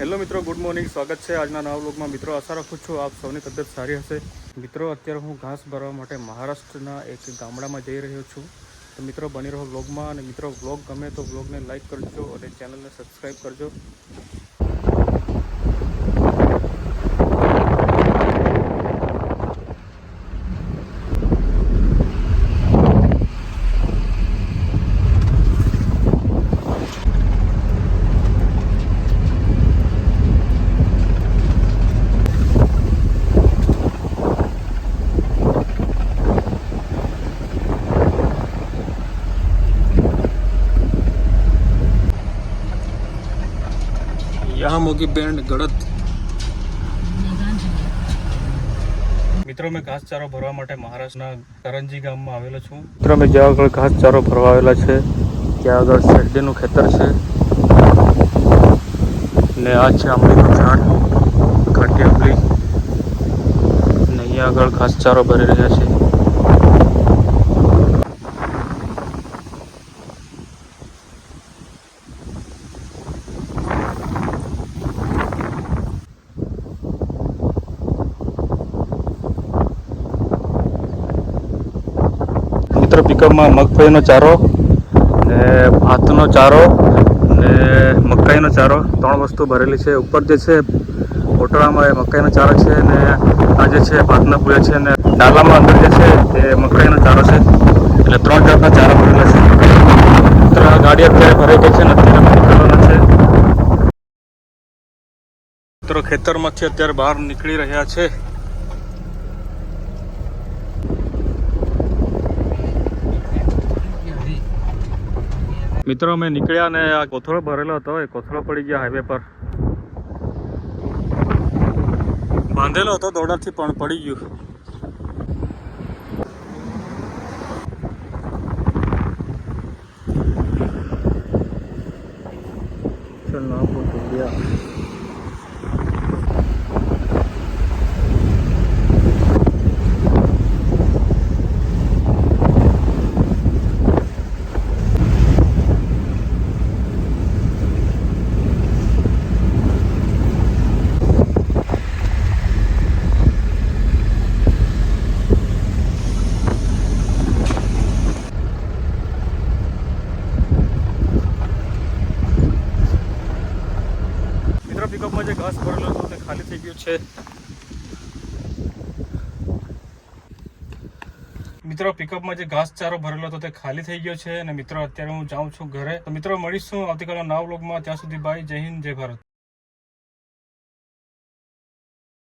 Hello મિત્રો, good morning. સ્વાગત છે આજના નવા બ્લોગમાં મિત્રો, આશા રાખું છું આપ સૌની તબિયત સારી હશે. મિત્રો, અત્યારે હું ઘાસ ભરવા માટે મહારાષ્ટ્રના એક ગામડામાં જઈ રહ્યો છું. તો મિત્રો, બની રહો વ્લોગમાં. અને મિત્રો, વ્લોગ ગમે તો વ્લોગને લાઇક કરજો અને ચેનલને સબસ્ક્રાઈબ કરજો. યહાં મોગી બેન્ડ ગળત. મિત્રો મેં ઘાસચારો ભરવા માટે મહારાષ્ટ્રના કરંજી ગામમાં આવેલો છું. મિત્રો મેં જ્યાં આગળ ઘાસચારો ભરવા આવેલા છે ત્યાં આગળ શેરડીનું ખેતર છે. ને આ છે આંબલીનું ઝાડ ખાટી આંબલી. ને અહીંયા આગળ ઘાસચારો ભરી રહ્યા છે. મિત્ર પિકઅપમાં મગફળીનો ચારો ને ભાતનો ચારો ને મકાઈનો ચારો, ત્રણ વસ્તુ ભરેલી છે. ઉપર જે છે ઓટલામાં એ મકાઈનો ચારો છે ને આ જે છે, ભાતના પૂળે છે ને ડાલામાં અંદર જે છે, એ મકાઈનો ચારો છે. એટલે ત્રણ જાતના ચારો ભરેલા છે. ત્રણ ગાડી અત્યારે ભરાઈ ગઈ છે ને અત્યારે નીકળવાના છે. મિત્રો, ખેતરમાંથી અત્યારે બહાર નીકળી રહ્યા છે. મિત્રો, અમે નીકળ્યા ને આ કોથળો ભરેલો હતો. એ કોથળો પડી ગયા હાઈવે પર. બાંધેલો હતો, દોડાથી પણ પડી ગયું. ચલ ના પોતો ગયા મિત્રો પિકઅપમાં જે ઘાસ ભરેલો હતો તે ખાલી થઈ ગયું છે. મિત્રો પિકઅપમાં જે ઘાસ ચારો ભરેલો હતો તે ખાલી થઈ ગયો છે અને મિત્રો, અત્યારે હું જાઉં છું ઘરે. તો મિત્રો, મળીશું આવતીકાલના નવા વ્લોગમાં ત્યાં સુધી બાય જય હિન્દ, જય ભારત.